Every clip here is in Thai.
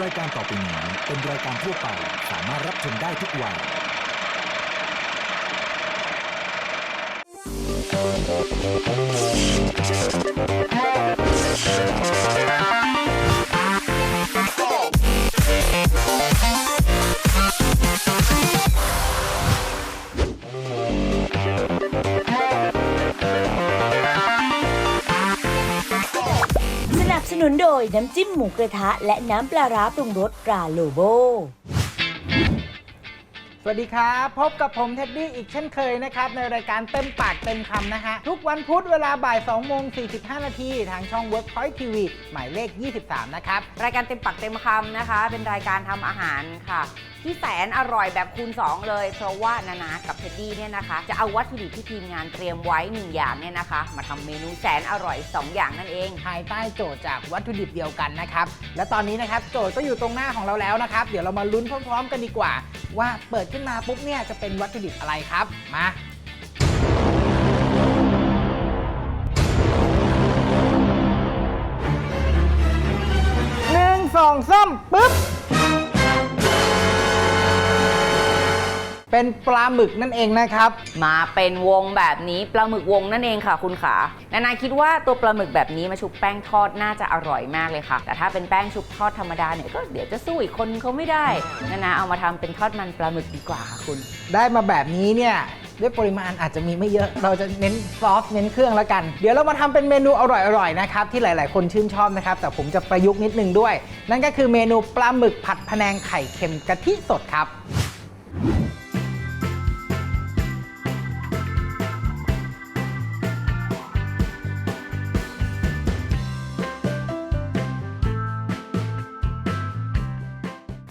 รายการต่อไปนี้เป็นรายการทั่วไปสามารถรับชมได้ทุกวัยสนั นุนโดยน้ำจิ้มหมูกระทะ และน้ำปลาร้าปรุงรสตราโลโบ สวัสดีครับ พบกับผมเท็ดดี้อีกเช่นเคยนะครับ ในรายการเต็มปากเต็มคำนะฮะ ทุกวันพุธเวลาบ่าย2โมง45 นาทีทางช่อง Workpoint TV หมายเลข 23 นะครับ รายการเต็มปักเต็มคำนะคะ เป็นรายการทำอาหารค่ะ ที่แสนอร่อยแบบคูณ 2 เลย เพราะว่านานากับเท็ดดี้เนี่ยนะคะ จะเอาวัตถุดิบที่ทีมงานเตรียมไว้ 1 อย่างเนี่ยนะคะ มาทำเมนูแสนอร่อย 2 อย่างนั่นเอง ภายใต้โจทย์จากวัตถุดิบเดียวกันนะครับและตอนนี้นะครับโจทย์ก็อยู่ตรงหน้าของเราแล้วนะครับเดี๋ยวเรามาลุ้นพร้อม ๆ กันดีกว่า ว่าเปิดขึ้นมาปุ๊บเนี่ยจะเป็นวัตถุดิบอะไรครับ มาหนึ่งสองสามปุ๊บ เป็นปลาหมึกนั่นเองนะครับ มาเป็นวงแบบนี้ปลาหมึกวงนั่นเองค่ะคุณขานานาคิดว่าตัวปลาหมึกแบบนี้มาชุบแป้งทอดน่าจะอร่อยมากเลยค่ะ แต่ถ้าเป็นแป้งชุบทอดธรรมดาเนี่ยก็เดี๋ยวจะสู้อีกคนเขาไม่ได้นานาเอามาทำเป็นทอดมันปลาหมึกดีกว่าค่ะคุณ ได้มาแบบนี้เนี่ยด้วยปริมาณอาจจะมีไม่เยอะ เราจะเน้นซอสเน้นเครื่องแล้วกัน เดี๋ยวเรามาทำเป็นเมนูอร่อยๆนะครับที่หลายๆ คนชื่นชอบนะครับ แต่ผมจะประยุกต์นิดนึงด้วย นั่นก็คือเมนูปลาหมึกผัดพะแนงไข่เค็มกะทิสดครับ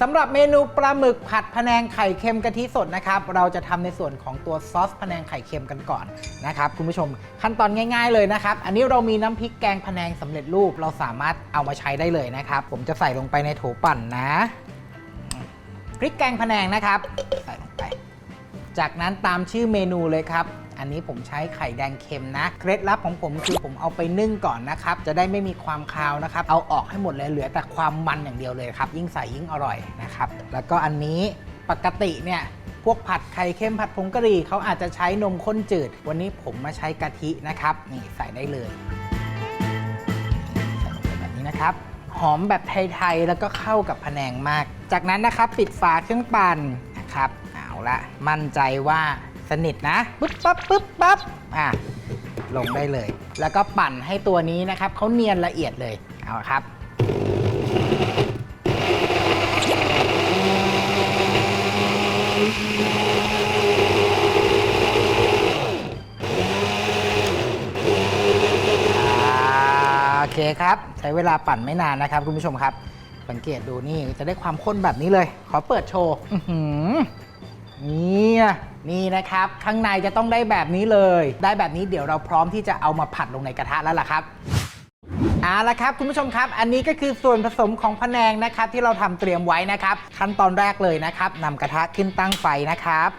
สำหรับเมนูปลาหมึกผัดพะแนงไข่เค็มกะทิสดนะครับ เราจะทำในส่วนของตัวซอสพะแนงไข่เค็มกันก่อนนะครับคุณผู้ชมขั้นตอนง่าย ๆเลยนะครับ อันนี้เรามีน้ำพริกแกงพะแนงสำเร็จรูปเราสามารถเอามาใช้ได้เลยนะครับ ผมจะใส่ลงไปในโถปั่นนะพริกแกงพะแนงนะครับใส่ลงไป จากนั้นตามชื่อเมนูเลยครับ อันนี้ผมใช้ไข่แดงเค็มนะ เคล็ดลับของผมคือผมเอาไปนึ่งก่อนนะครับ จะได้ไม่มีความคาวนะครับ เอาออกให้หมดเลยเหลือแต่ความมันอย่างเดียวเลยครับ ยิ่งใส่ยิ่งอร่อยนะครับ แล้วก็อันนี้ปกติเนี่ยพวกผัดไข่เค็มผัดผงกะหรี่เขาอาจจะใช้นมข้นจืด วันนี้ผมมาใช้กะทินะครับ นี่ใส่ได้เลยใส่ลงไปแบบนี้นะครับหอมแบบไทยๆแล้วก็เข้ากับพะแนงมาก จากนั้นนะครับปิดฝาเครื่องปั่นนะครับเอาละมั่นใจว่า สนิทนะปึ๊บปั๊บปึ๊บปั๊บอะลงได้เลย แล้วก็ปั่นให้ตัวนี้นะครับเขาเนียนละเอียดเลยเอาครับโอเคครับ ใช้เวลาปั่นไม่นานนะครับคุณผู้ชมครับ สังเกตดูนี่จะได้ความข้นแบบนี้เลย ขอเปิดโชว์ นี่นี่นะครับ ข้างในจะต้องได้แบบนี้เลย ได้แบบนี้เดี๋ยวเราพร้อมที่จะเอามาผัดลงในกระทะแล้วล่ะครับเอาละครับคุณผู้ชมครับ อันนี้ก็คือส่วนผสมของพะแนงนะครับ ที่เราทำเตรียมไว้นะครับ ขั้นตอนแรกเลยนะครับนำกระทะขึ้นตั้งไฟนะครับ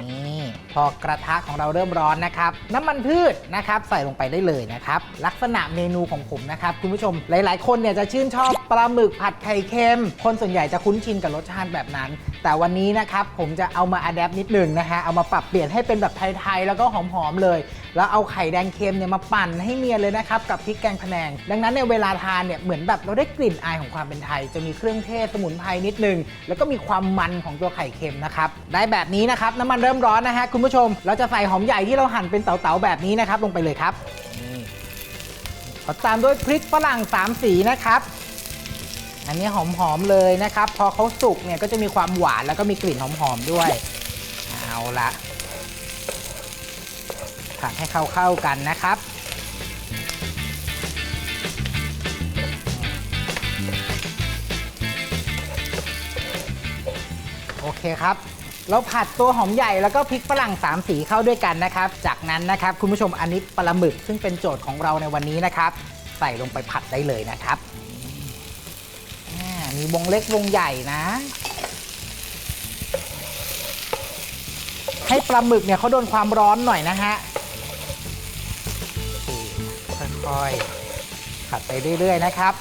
นี่ พอกระทะของเราเริ่มร้อนนะครับ น้ำมันพืชนะครับใส่ลงไปได้เลยนะครับ ลักษณะเมนูของผมนะครับ คุณผู้ชมหลาย ๆ คนเนี่ยจะชื่นชอบปลาหมึกผัดไข่เค็ม คนส่วนใหญ่จะคุ้นชินกับรสชาติแบบนั้น แต่วันนี้นะครับผมจะเอามาอัดแอปนิดหนึ่งนะฮะเอามาปรับเปลี่ยนให้เป็นแบบไทย ๆ แล้วก็หอม ๆ เลย แล้วเอาไข่แดงเค็มเนี่ยมาปั่นให้เนียนเลยนะครับกับพริกแกงพะแนง ดังนั้นเนี่ยเวลาทานเนี่ยเหมือนแบบเราได้กลิ่นอายของความเป็นไทย จะมีเครื่องเทศสมุนไพรนิดนึง แล้วก็มีความมันของตัวไข่เค็มนะครับได้แบบนี้นะครับน้ำมันเริ่มร้อนนะฮะคุณผู้ชม เราจะใส่หอมใหญ่ที่เราหั่นเป็นเต๋าๆแบบนี้นะครับลงไปเลยครับนี่ตามด้วยพริกฝรั่งสามสีนะครับอันนี้หอมๆเลยนะครับ พอเขาสุกเนี่ยก็จะมีความหวานแล้วก็มีกลิ่นหอมๆด้วย เอาละ ผัดให้เข้าๆกันนะครับ โอเคครับ เราผัดตัวหอมใหญ่แล้วก็พริกฝรั่งสามสีเข้าด้วยกันนะครับ จากนั้นนะครับคุณผู้ชมอันนี้ปลาหมึกซึ่งเป็นโจทย์ของเราในวันนี้นะครับ ใส่ลงไปผัดได้เลยนะครับมีวงเล็กวงใหญ่นะให้ปลาหมึกเนี่ยเขาโดนความร้อนหน่อยนะฮะ ค่อยๆผัดไปเรื่อย ๆ นะครับ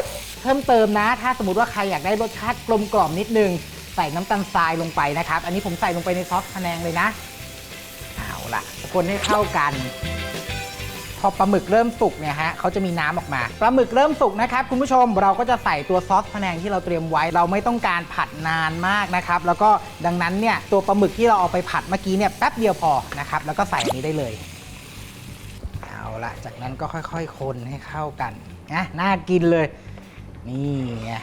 เพิ่มเติมนะ ถ้าสมมติว่าใครอยากได้รสชาติกลมกล่อมนิดนึง ใส่น้ำตาลทรายลงไปนะครับ อันนี้ผมใส่ลงไปในซอสพะแนงเลยนะ เอาละคนให้เข้ากัน พอปลาหมึกเริ่มสุกเนี่ยฮะเขาจะมีน้ำออกมาปลาหมึกเริ่มสุกนะครับ คุณผู้ชมเราก็จะใส่ตัวซอสพะแนงที่เราเตรียมไว้ เราไม่ต้องการผัดนานมากนะครับ แล้วก็ดังนั้นเนี่ยตัวปลาหมึกที่เราเอาไปผัดเมื่อกี้เนี่ยแป๊บเดียวพอนะครับแล้วก็ใส่อันนี้ได้เลย ละจากนั้นก็ค่อย ๆ คนให้เข้ากันนะน่ากินเลย นี่ไง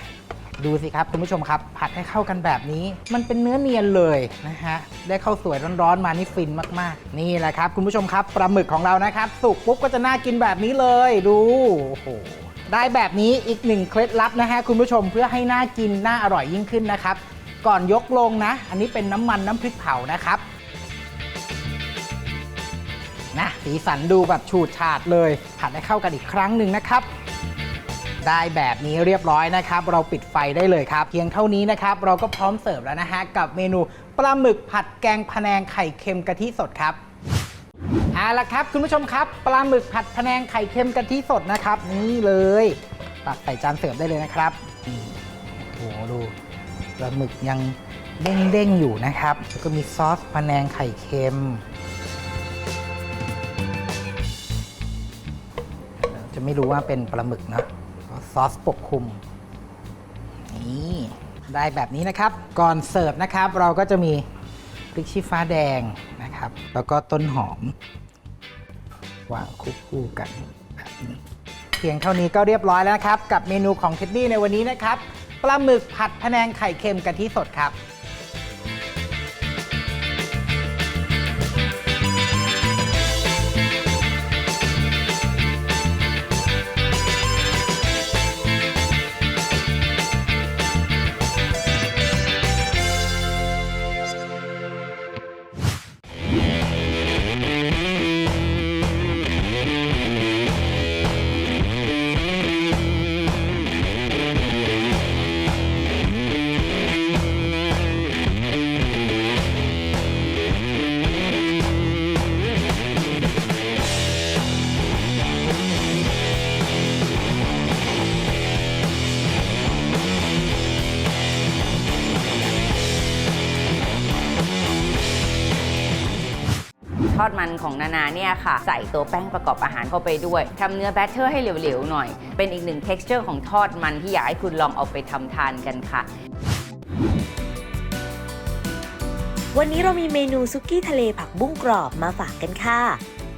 ดูสิครับคุณผู้ชมครับ ผัดให้เข้ากันแบบนี้ มันเป็นเนื้อเนียนเลยนะฮะได้ข้าวสวยร้อนๆมานี่ฟินมากๆ นี่แหละครับ คุณผู้ชมครับปลาหมึกของเรานะครับสุกปุ๊บก็จะน่ากินแบบนี้เลยดูโอ้โหได้แบบนี้อีกหนึ่งเคล็ดลับนะฮะคุณผู้ชมเพื่อให้น่ากินน่าอร่อยยิ่งขึ้นนะครับ ก่อนยกลงนะ อันนี้เป็นน้ำมันน้ำพริกเผานะครับ นะสีสันดูแบบฉูดฉาดเลยผัดให้เข้ากันอีกครั้งหนึ่งนะครับ ได้แบบนี้เรียบร้อยนะครับ เราปิดไฟได้เลยครับ เพียงเท่านี้นะครับ เราก็พร้อมเสิร์ฟแล้วนะฮะกับเมนูปลาหมึกผัดแกงพะแนงไข่เค็มกะทิสดครับเอาละครับ คุณผู้ชมครับปลาหมึกผัดพะแนงไข่เค็มกะทิสดนะครับ นี่เลยตักใส่จานเสิร์ฟได้เลยนะครับโอ้โหดูปลาหมึกยังเด้งๆอยู่นะครับแล้วก็มีซอสพะแนงไข่เค็ม ไม่รู้ว่าเป็นปลาหมึกเนะเพราะซอสปกคลุมนี่ได้แบบนี้นะครับ ก่อนเสิร์ฟนะครับ เราก็จะมีพริกชี้ฟ้าแดงนะครับ แล้วก็ต้นหอมวางคู่ๆกันแบบนี้เพียงเท่านี้ก็เรียบร้อยแล้วนะครับ กับเมนูของเท็ดดี้ในวันนี้นะครับปลาหมึกผัดพะแนงไข่เค็มกะทิสดครับ ทอดมันของนานาเนี่ยค่ะ ใส่ตัวแป้งประกอบอาหารเข้าไปด้วยทำเนื้อแบตเตอร์ให้เหลวๆหน่อย เป็นอีกหนึ่ง t e x t อร์ของทอดมันที่อยากให้คุณลองเอาไปทำทานกันค่ะวันนี้เรามีเมนูซุกี้ทะเลผักบุ้งกรอบมาฝากกันค่ะ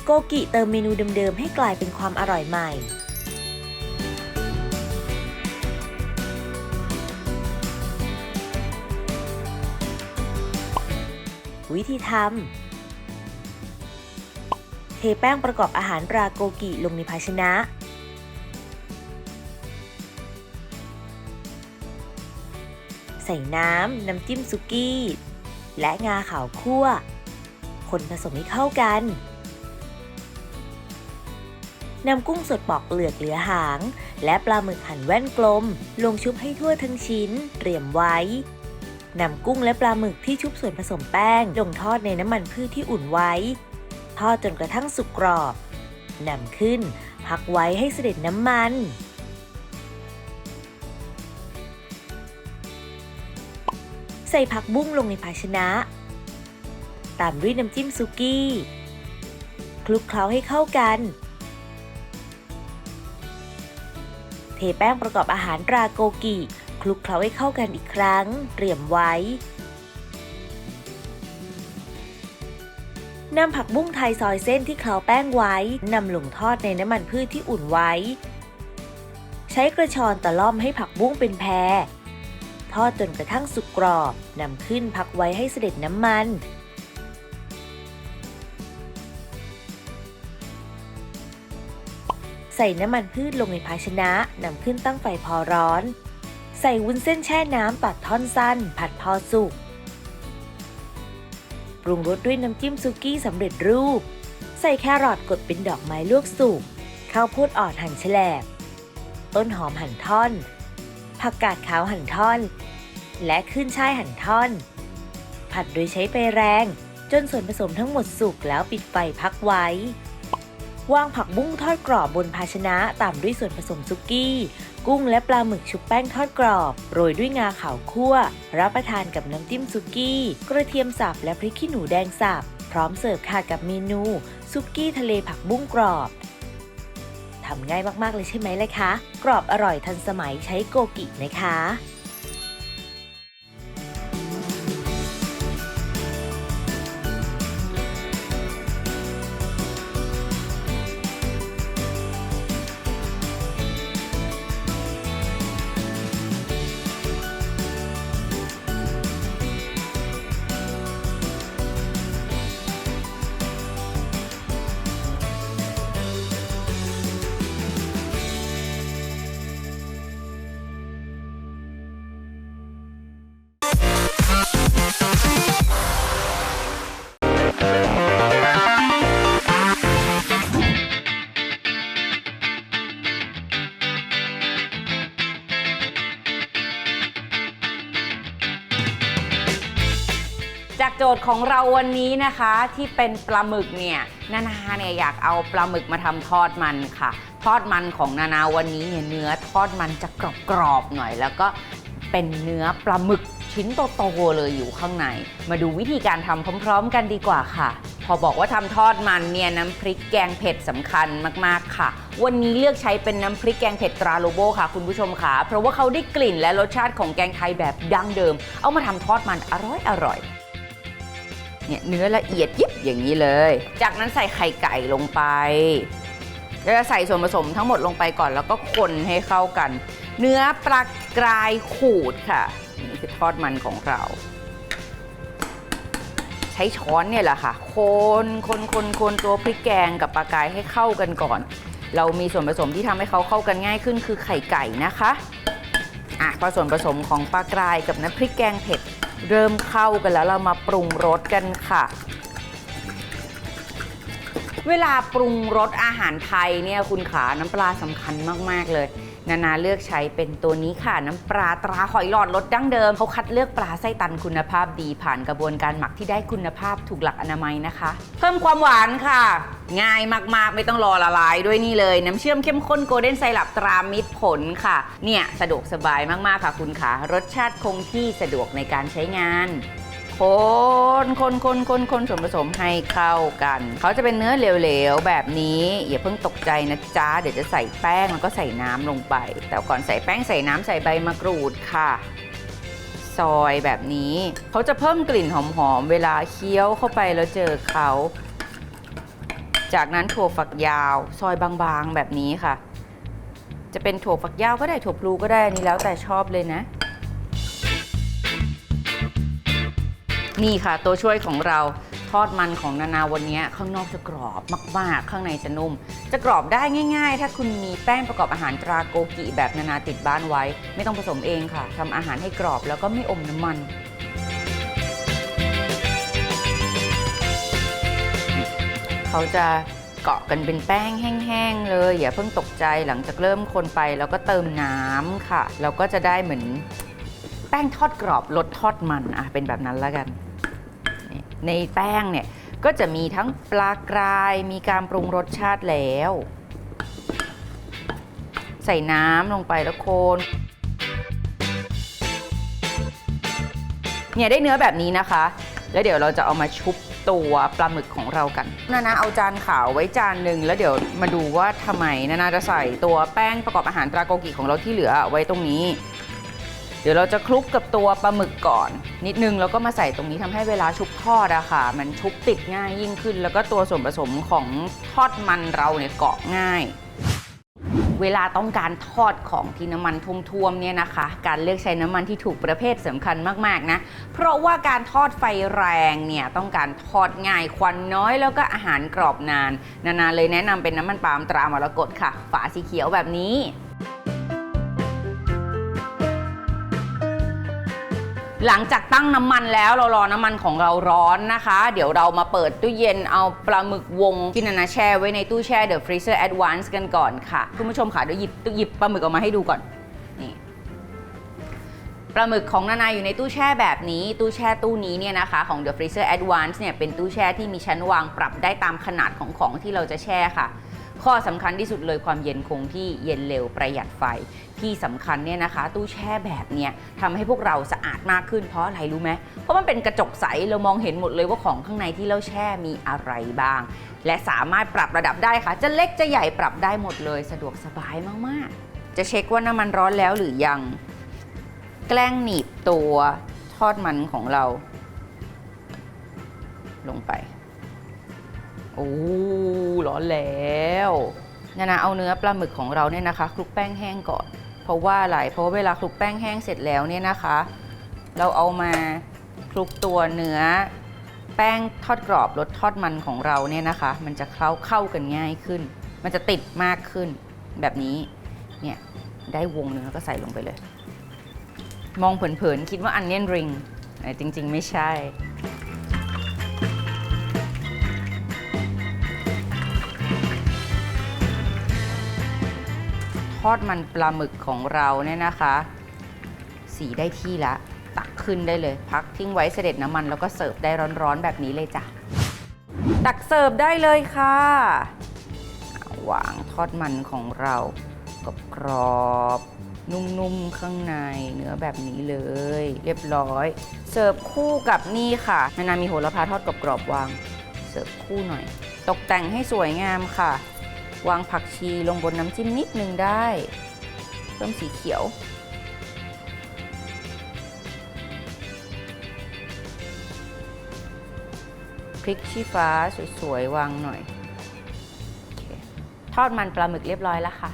โกกิเติมเมนูเดิมๆ ให้กลายเป็นความอร่อยใหม่ วิธีทำ เทแป้งประกอบอาหารราโกกิลงในภาชนะ ใส่น้ำ น้ำจิ้มซุกี้ และงาขาวคั่ว คนผสมให้เข้ากันนำกุ้งสดปอกเปลือกเหลือหาง และปลาหมึกหั่นแว่นกลม ลงชุบให้ทั่วทั้งชิ้น เตรียมไว้นำกุ้งและปลาหมึกที่ชุบส่วนผสมแป้ง ลงทอดในน้ำมันพืชที่อุ่นไว้ ทอดจนกระทั่งสุกกรอบนำขึ้น พักไว้ให้เสด็จน้ำมัน ใส่ผักบุ้งลงในภาชนะ ตามด้วยน้ำจิ้มซุกี้ คลุกเคล้าให้เข้ากัน เทแป้งประกอบอาหารราโกกิ คลุกเคล้าให้เข้ากันอีกครั้ง เตรียมไว้ นำผักบุ้งไทยซอยเส้นที่เคล้าแป้งไว้นำลงทอดในน้ำมันพืชที่อุ่นไว้ ใช้กระชอนตะล่อมให้ผักบุ้งเป็นแพรทอดจนกระทั่งสุกกรอบนำขึ้นพักไว้ให้เสด็จน้ำมันใส่น้ำมันพืชลงในภาชนะนำขึ้นตั้งไฟพอร้อน ใส่วุ้นเส้นแช่น้ำตัดท่อนสั้น ผัดพอสุก รุงรสด้วยน้ำจิ้มซุกี้สำเร็จรูป ใส่แครอทกดเป็นดอกไม้ลวกสุกข้าวโพดอ่อนหั่นแฉลบ ต้นหอมหั่นท่อน ผักกาดขาวหั่นท่อน และขึ้นช่ายหั่นท่อน ผัดโดยใช้ไฟแรง จนส่วนผสมทั้งหมดสุกแล้วปิดไฟพักไว้ วางผักบุ้งทอดกรอบบนภาชนะตามด้วยส่วนผสมซุกี้ กุ้งและปลาหมึกชุบแป้งทอดกรอบ โรยด้วยงาขาวคั่ว รับประทานกับน้ำจิ้มซุกี้ กระเทียมสับและพริกขี้หนูแดงสับ พร้อมเสิร์ฟค่ะกับเมนูซุกี้ทะเลผักบุ้งกรอบทำง่ายมากๆเลยใช่ไหมล่ะคะ กรอบอร่อยทันสมัยใช้โกกินะคะ ทย์ของเราวันนี้นะคะที่เป็นปลาหมึกเนี่ยนานาเนี่ยอยากเอาปลาหมึกมาทำทอดมันค่ะ ทอดมันของนานาวันนี้เนี่ยเนื้อทอดมันจะกรอบๆหน่อย แล้วก็เป็นเนื้อปลาหมึกชิ้นโตๆเลยอยู่ข้างใน มาดูวิธีการทำพร้อม ๆ กันดีกว่าค่ะพอบอกว่าทำทอดมันเนี่ยน้ำพริกแกงเผ็ดสำคัญมากๆค่ะ วันนี้เลือกใช้เป็นน้ำพริกแกงเผ็ดตราโลโบค่ะ คุณผู้ชมค่ะ เพราะว่าเขาได้กลิ่นและรสชาติของแกงไทยแบบดั้งเดิม เอามาทำทอดมันอร่อยๆ เนี่ยเนื้อละเอียดยิบอย่างนี้เลย จากนั้นใส่ไข่ไก่ลงไปแล้วจะใส่ส่วนผสมทั้งหมดลงไปก่อนแล้วก็คนให้เข้ากัน เนื้อปลากรายขูดค่ะ นี่คือทอดมันของเรา ใช้ช้อนเนี่ยแหละค่ะ คนคนคนคนตัวพริกแกงกับปลากรายให้เข้ากันก่อน เรามีส่วนผสมที่ทำให้เขาเข้ากันง่ายขึ้นคือไข่ไก่นะคะอะพอส่วนผสมของปลากรายกับน้ำพริกแกงเผ็ด เริ่มเข้ากันแล้วเรามาปรุงรสกันค่ะ เวลาปรุงรสอาหารไทยเนี่ยคุณขาน้ำปลาสำคัญมาก ๆ เลย นานาเลือกใช้เป็นตัวนี้ค่ะ น้ำปลาตราหอยหลอดรสดั้งเดิมเขาคัดเลือกปลาไส้ตันคุณภาพดีผ่านกระบวนการหมักที่ได้คุณภาพถูกหลักอนามัยนะคะ เพิ่มความหวานค่ะ ง่ายมากๆ ไม่ต้องรอละลายด้วยนี่เลย น้ำเชื่อมเข้มข้นโกลเด้นไซรัปตรามิตรผลค่ะ เนี่ยสะดวกสบายมากๆค่ะคุณขารสชาติคงที่สะดวกในการใช้งาน คนคนคนคนคนส่วนผสมให้เข้ากัน เขาจะเป็นเนื้อเหลวๆแบบนี้อย่าเพิ่งตกใจนะจ๊ะเดี๋ยวจะใส่แป้งแล้วก็ใส่น้ำลงไป แต่ก่อนใส่แป้งใส่น้ำใส่ใบมะกรูดค่ะซอยแบบนี้ เขาจะเพิ่มกลิ่นหอมๆ เวลาเคี้ยวเข้าไปแล้วเจอเขา จากนั้นถั่วฝักยาว ซอยบางๆแบบนี้ค่ะ จะเป็นถั่วฝักยาวก็ได้ถั่วพลูก็ได้อันนี้แล้วแต่ชอบเลยนะ นี่ค่ะ ตัวช่วยของเราทอดมันของนานาวันนี้ข้างนอกจะกรอบมาก ๆ ข้างในจะนุ่ม จะกรอบได้ง่าย ๆ ถ้าคุณมีแป้งประกอบอาหารตราโกกิแบบนานาติดบ้านไว้ ไม่ต้องผสมเองค่ะทำอาหารให้กรอบแล้วก็ไม่อมน้ำมันเขาจะเกาะกันเป็นแป้งแห้งๆเลย อย่าเพิ่งตกใจหลังจากเริ่มคนไปแล้วก็เติมน้ำค่ะแล้วก็จะได้เหมือนแป้งทอดกรอบรสทอดมันอะเป็นแบบนั้นแล้วกัน ในแป้งเนี่ยก็จะมีทั้งปลากรายมีการปรุงรสชาติแล้ว ใส่น้ำลงไปแล้วโคนเนี่ยได้เนื้อแบบนี้นะคะ แล้วเดี๋ยวเราจะเอามาชุบตัวปลาหมึกของเรากัน นานาเอาจานขาวไว้จานหนึ่งแล้วเดี๋ยวมาดูว่าทำไมนานาจะใส่ตัวแป้งประกอบอาหารตราโกกิของเราที่เหลือไว้ตรงนี้ เดี๋ยวเราจะคลุกกับตัวปลาหมึกก่อน นิดนึงแล้วก็มาใส่ตรงนี้ทำให้เวลาชุบทอดอะค่ะ มันชุบติดง่ายยิ่งขึ้น แล้วก็ตัวส่วนผสมของทอดมันเราเนี่ยเกาะง่าย เวลาต้องการทอดของที่น้ำมันท่วมๆเนี่ยนะคะ การเลือกใช้น้ำมันที่ถูกประเภทสำคัญมากๆนะ เพราะว่าการทอดไฟแรงเนี่ยต้องการทอดง่ายควันน้อยแล้วก็อาหารกรอบนาน นานาเลยแนะนำเป็นน้ำมันปาล์มตรามรกตค่ะ ฝาสีเขียวแบบนี้ หลังจากตั้งน้ำมันแล้วเรารอน้ำมันของเราร้อนนะคะ เดี๋ยวเรามาเปิดตู้เย็นเอาปลาหมึกวงที่นานาแช่ไว้ในตู้แช่ The Freezer Advance กันก่อนค่ะ คุณผู้ชมค่ะเดี๋ยวหยิบหยิบปลาหมึกออกมาให้ดูก่อนนี่ปลาหมึกของนานาอยู่ในตู้แช่แบบนี้ ตู้แช่ตู้นี้เนี่ยนะคะของ The Freezer Advance เนี่ยเป็นตู้แช่ที่มีชั้นวางปรับได้ตามขนาดของของที่เราจะแช่ค่ะ ข้อสำคัญที่สุดเลยความเย็นคงที่เย็นเร็วประหยัดไฟ ที่สำคัญเนี่ยนะคะ ตู้แช่แบบเนี้ยทำให้พวกเราสะอาดมากขึ้นเพราะอะไรรู้ไหมเพราะมันเป็นกระจกใสเรามองเห็นหมดเลยว่าของข้างในที่เราแช่มีอะไรบ้าง และสามารถปรับระดับได้ค่ะ จะเล็กจะใหญ่ปรับได้หมดเลยสะดวกสบายมากๆ จะเช็คว่าน้ำมันร้อนแล้วหรือยัง แกล้งหนีบตัวทอดมันของเรา ลงไปโอ้ร้อนแล้วนานาเอาเนื้อปลาหมึกของเราเนี่ยนะคะคลุกแป้งแห้งก่อน เพราะว่าอะไรเพราะว่าเวลาคลุกแป้งแห้งเสร็จแล้วเนี่ยนะคะ เราเอามาคลุกตัวเนื้อ แป้งทอดกรอบรสทอดมันของเราเนี่ยนะคะ มันจะเข้าเข้ากันง่ายขึ้น มันจะติดมากขึ้นแบบนี้เนี่ยได้วงเนื้อก็ใส่ลงไปเลย มองเผินๆคิดว่าอันเนียนริงแต่จริง ๆ ไม่ใช่ ทอดมันปลาหมึกของเราเนี่ยนะคะ สีได้ที่ละตักขึ้นได้เลย พักทิ้งไว้เสด็จน้ำมันแล้วก็เสิร์ฟได้ร้อนๆแบบนี้เลยจ้ะตักเสิร์ฟได้เลยค่ะวางทอดมันของเรากรอบนุ่มๆ ข้างในเนื้อแบบนี้เลย เรียบร้อย เสิร์ฟคู่กับนี่ค่ะนานามีโหระพาทอดกรอบๆวาง เสิร์ฟคู่หน่อย ตกแต่งให้สวยงามค่ะ วางผักชีลงบนน้ำจิ้มนิดนึงได้ เพิ่มสีเขียว พริกชี้ฟ้าสวยๆ วางหน่อยอทอดมันปลาหมึกเรียบร้อยแล้วค่ะ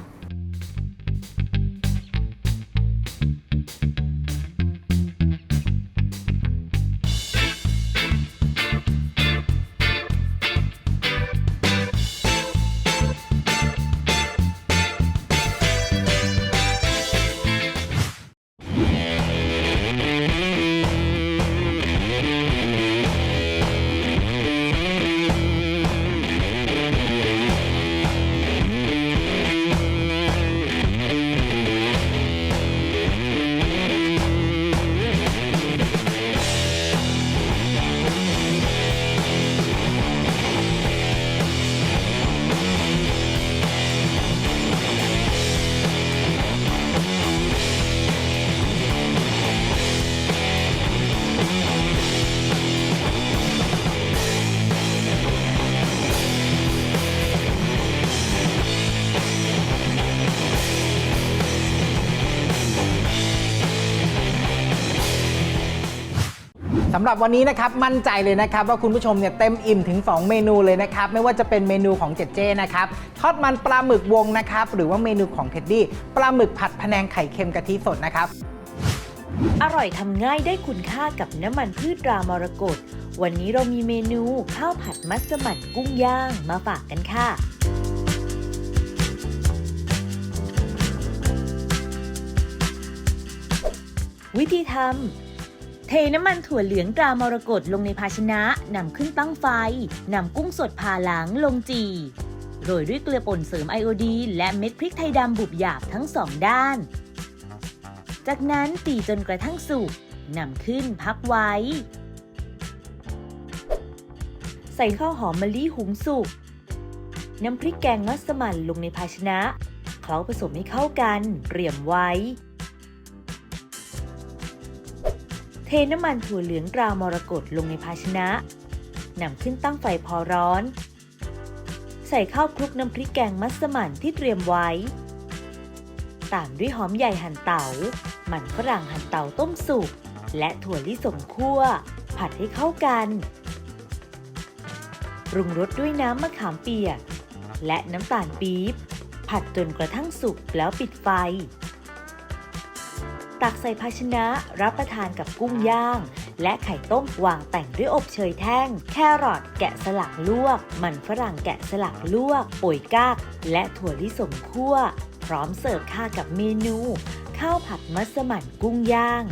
หรับวันนี้นะครับมั่นใจเลยนะครับว่าคุณผู้ชมเนี่ยเต็มอิ่มถึง 2 เมนูเลยนะครับไม่ว่าจะเป็นเมนูของเจเจนะครับทอดมันปลาหมึกวงนะครับหรือว่าเมนูของเท็ดดี้ปลาหมึกผัดพะแนงไข่เค็มกะทิสดนะครับอร่อยทำง่ายได้คุณค่ากับน้ำมันพืชรามรกตวันนี้เรามีเมนูข้าวผัดมัสมั่นกุ้งย่างมาฝากกันค่ะวิธีทำ เทน้ำมันถั่วเหลืองตรามรกตลงในภาชนะนำขึ้นตั้งไฟนำกุ้งสดผ่าหลังลงจีโรยด้วยเกลือป่นเสริมไอโอดีนและเม็ดพริกไทยดำบุบหยาบทั้งสองด้าน จากนั้นตีจนกระทั่งสุกนำขึ้นพักไว้ ใส่ข้าวหอมมะลิหุงสุกน้ำพริกแกงมัสมั่นลงในภาชนะเคล้าผสมให้เข้ากันเตรียมไว้ น้ำมันถั่วเหลืองตรามรกตลงในภาชนะนำขึ้นตั้งไฟพอร้อน ใส่ข้าวคลุกน้ำพริกแกงมัสมั่นที่เตรียมไว้ ตามด้วยหอมใหญ่หั่นเตา๋า มันฝรั่งหั่นเต๋าต้มสุก และถั่วลิสงคั่ว ผัดให้เข้ากัน ปรุงรสด้วยน้ำมะขามเปียก และน้ำตาลปี๊บ ผัดจนกระทั่งสุกแล้วปิดไฟ ตักใส่ภาชนะรับประทานกับกุ้งย่าง และไข่ต้มวางแต่งด้วยอบเชยแท่ง แครอทแกะสลักลวก มันฝรั่งแกะสลักลวกโป่ยกาก และถั่วลิสงคั่ว พร้อมเสิร์ฟค่ากับเมนู ข้าวผัดมัสมั่นกุ้งย่าง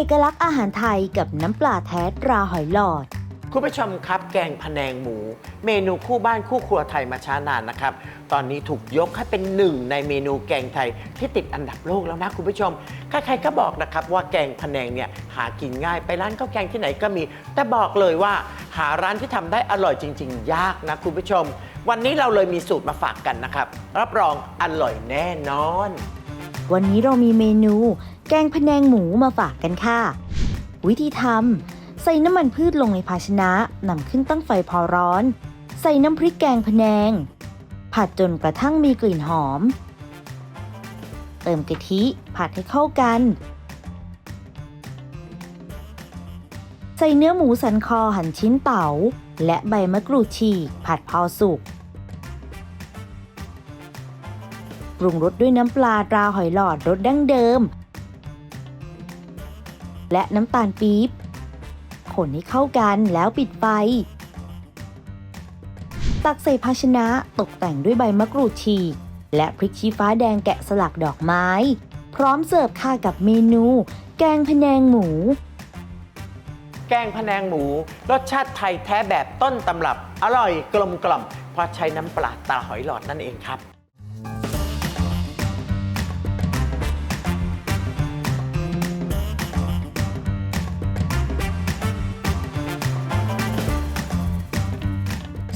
อกลักษณ์อาหารไทยกับน้ำปลาแท้ตราหอยหลอด คุณผู้ชมครับแกงพะแนงหมู เมนูคู่บ้านคู่ครัวไทยมาช้านานนะครับ ตอนนี้ถูกยกให้เป็นหนึ่งในเมนูแกงไทยที่ติดอันดับโลกแล้วนะคุณผู้ชม ใครๆก็บอกนะครับว่าแกงพะแนงเนี่ยหากินง่ายไปร้านข้าวแกงที่ไหนก็มี แต่บอกเลยว่าหาร้านที่ทำได้อร่อยจริง ๆ ยากนะคุณผู้ชม วันนี้เราเลยมีสูตรมาฝากกันนะครับรับรองอร่อยแน่นอน วันนี้เรามีเมนู แกงพะแนงหมูมาฝากกันค่ะ วิธีทำใส่น้ำมันพืชลงในภาชนะนำขึ้นตั้งไฟพอร้อน ใส่น้ำพริกแกงพะแนง ผัดจนกระทั่งมีกลิ่นหอม เติมกะทิผัดให้เข้ากัน ใส่เนื้อหมูสันคอหั่นชิ้นเต๋า และใบมะกรูดฉีกผัดพอสุกปรุงรสด้วยน้ำปลาตราหอยหลอดรสดั้งเดิม และน้ำตาลปี๊บ คนให้เข้ากันแล้วปิดไฟ ตักใส่ภาชนะตกแต่งด้วยใบมะกรูดฉีก และพริกชี้ฟ้าแดงแกะสลักดอกไม้ พร้อมเสิร์ฟค่ะกับเมนู แกงพะแนงหมู แกงพะแนงหมู รสชาติไทยแท้แบบต้นตำรับ อร่อยกลมกล่อมเพราะใช้น้ำปลาตาหอยหลอดนั่นเองครับ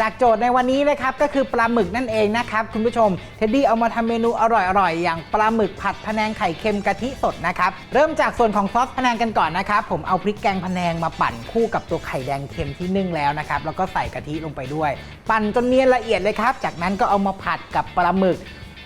จากโจทย์ในวันนี้นะครับก็คือปลาหมึกนั่นเองนะครับคุณผู้ชมเท็ดดี้เอามาทำเมนูอร่อยๆ อย่างปลาหมึกผัดพะแนงไข่เค็มกะทิสดนะครับเริ่มจากส่วนของซอสพะแนงกันก่อนนะครับผมเอาพริกแกงพะแนงมาปั่นคู่กับตัวไข่แดงเค็มที่นึ่งแล้วนะครับแล้วก็ใส่กะทิลงไปด้วย ปั่นจนเนียนละเอียดเลยครับ จากนั้นก็เอามาผัดกับปลาหมึก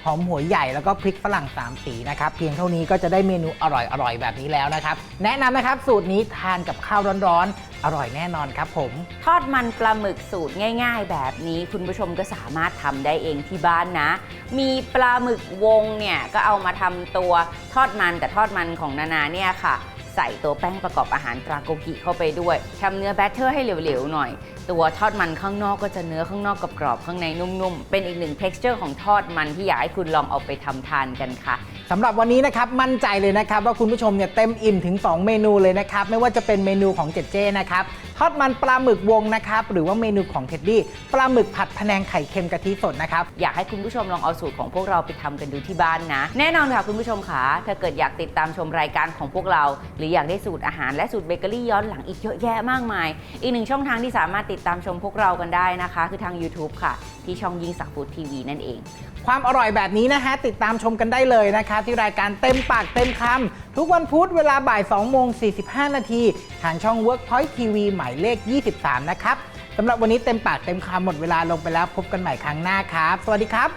หอมหัวใหญ่แล้วก็พริกฝรั่งสามสีนะครับเพียงเท่านี้ก็จะได้เมนูอร่อยๆแบบนี้แล้วนะครับแนะนำนะครับสูตรนี้ทานกับข้าวร้อนๆอร่อยแน่นอนครับผม ทอดมันปลาหมึกสูตรง่าย ๆ แบบนี้คุณผู้ชมก็สามารถทำได้เองที่บ้านนะ มีปลาหมึกวงเนี่ยก็เอามาทำตัวทอดมันแต่ทอดมันของนานาเนี่ยค่ะ ใส่ตัวแป้งประกอบอาหารตราโกกิเข้าไปด้วยทำเนื้อแบตเตอร์ให้เหลวๆหน่อย ตัวทอดมันข้างนอกก็จะเนื้อข้างนอกกรอบๆข้างในนุ่มๆ เป็นอีกหนึ่ง t e x t อร์ของทอดมันที่อยากให้คุณลองเอาไปทำทานกันค่ะ สำหรับวันนี้นะครับมั่นใจเลยนะครับว่าคุณผู้ชมเนี่ยเต็มอิ่มถึง 2 เมนูเลยนะครับไม่ว่าจะเป็นเมนูของเจเจนะครับทอดมันปลาหมึกวงนะครับหรือว่าเมนูของเท็ดดี้ปลาหมึกผัดพะแนงไข่เค็มกะทิสดนะครับอยากให้คุณผู้ชมลองเอาสูตรของพวกเราไปทำกันดูที่บ้านนะ แน่นอนค่ะคุณผู้ชมค่ะถ้าเกิดอยากติดตามชมรายการของพวกเรา หรืออยากได้สูตรอาหารและสูตรเบเกอรี่ย้อนหลังอีกเยอะแยะมากมาย อีกหนึ่งช่องทางที่สามารถติดตามชมพวกเรากันได้นะคะ คือทาง YouTube ค่ะ ที่ช่องยิงสักฟูดทีวีนั่นเอง ความอร่อยแบบนี้นะฮะติดตามชมกันได้เลยนะครับที่รายการเต็มปากเต็มคำทุกวันพุธเวลาบ่าย2โมง45 นาทีทางช่อง Workpoint TV หมายเลข 23 นะครับสำหรับวันนี้เต็มปากเต็มคำหมดเวลาลงไปแล้วพบกันใหม่ครั้งหน้าครับ สวัสดีครับ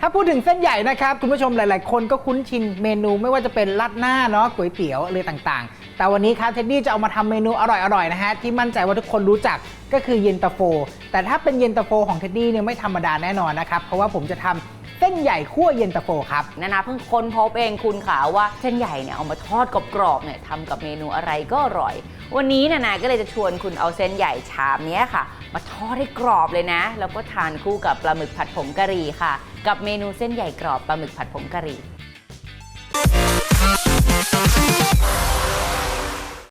ถ้าพูดถึงเส้นใหญ่นะครับ คุณผู้ชมหลาย ๆ คนก็คุ้นชินเมนูไม่ว่าจะเป็นราดหน้าเนาะก๋วยเตี๋ยวอะไรต่าง ๆ แต่วันนี้ครับเท็ดดี้จะเอามาทำเมนูอร่อยๆนะฮะที่มั่นใจว่าทุกคนรู้จักก็คือเย็นตาโฟ แต่ถ้าเป็นเย็นตาโฟของเท็ดดี้เนี่ยไม่ธรรมดาแน่นอนนะครับเพราะว่าผมจะทำเส้นใหญ่คั่วเย็นตาโฟครับนานาเพิ่งค้นพบเองคุณขาว่าเส้นใหญ่เนี่ยเอามาทอดกรอบๆเนี่ยทำกับเมนูอะไรก็อร่อย วันนี้นานาก็เลยจะชวนคุณเอาเส้นใหญ่ชามเนี้ยค่ะ มาทอดให้กรอบเลยนะ แล้วก็ทานคู่กับปลาหมึกผัดผงกะหรี่ค่ะ กับเมนูเส้นใหญ่กรอบปลาหมึกผัดผงกะหรี่